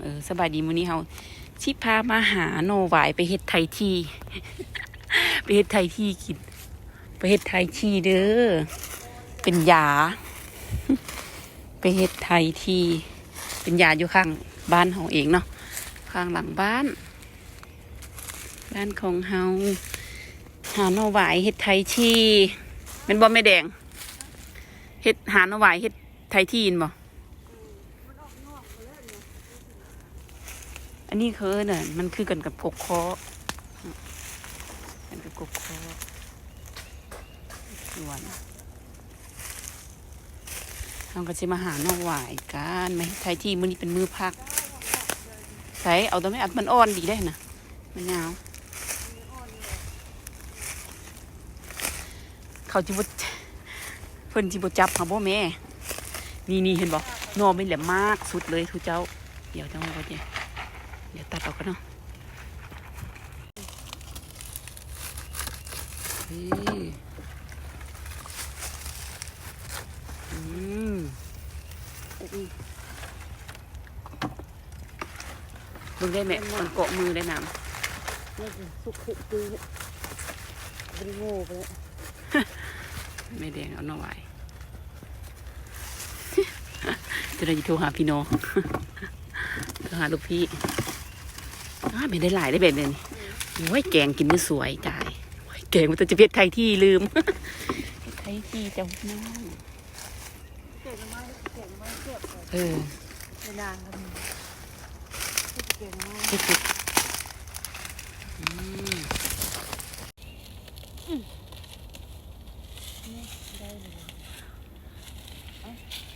เออสบายดีมื้อนี้เฮาสิพามาหาโนหวายไปเฮ็ดไทยที ไปเฮ็ดไทยทีกิน ไปเฮ็ดไทยทีเด้อ เป็นยา ไปเฮ็ดไทยที เป็นยาอยู่ข้างบ้านเฮาเองเนาะ ข้างหลังบ้าน บ้านของเฮา หาโนหวายเฮ็ดไทยทีเป็นบ่แม่แดง เฮ็ดหาโนหวายเฮ็ดไทยทีนบ่ อันนี้คือเนี่ยมันคือกันกับกกเคอกันกับกกเคอส่วนเราก็จะมาหาน้องหวายกันไหมไทยที่มือนี้เป็นมือพักใส่เอาตัวไม่อัดมันอ่อนดีได้นะมันยาวเขาจิบเพิ่นจิบจับค่ะบ่แม่ นี่นี่เห็นบ่นอไม่แหลมมากสุดเลยทุกเจ้า เดี๋ยวจังหวะเดี๋ย เดี๋ยวตัดออกกันเนาะนี่อืมอุ้ยมึงได้ไหมมันเกาะมือได้น้ไม่ถึงสุกคือคือเป็นโง่ไปแล้วำไม่แดงเอาหน่อไว้จะได้โทรหาพี่น้องโทรหาลูกพี่อ้า ไม่ได้หลายได้แบบนี้โอ้ยแกงกินนี่สวยจ่ายโอ้ยแกงมันจะเพชรไทยที่ลืมเพชรไทยที่เจ้าน้องเก่งมากเก่งมากเก็บเลยเออไม่นานกันเก่งมากที่สุดอืมได้เลย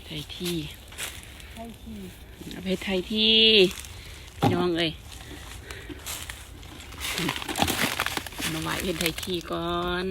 ไทยที่ใช่ที่เอาเพชรไทยที่พี่น้องเอ้ยเอา มาไหวเป็นไทยทีก่อน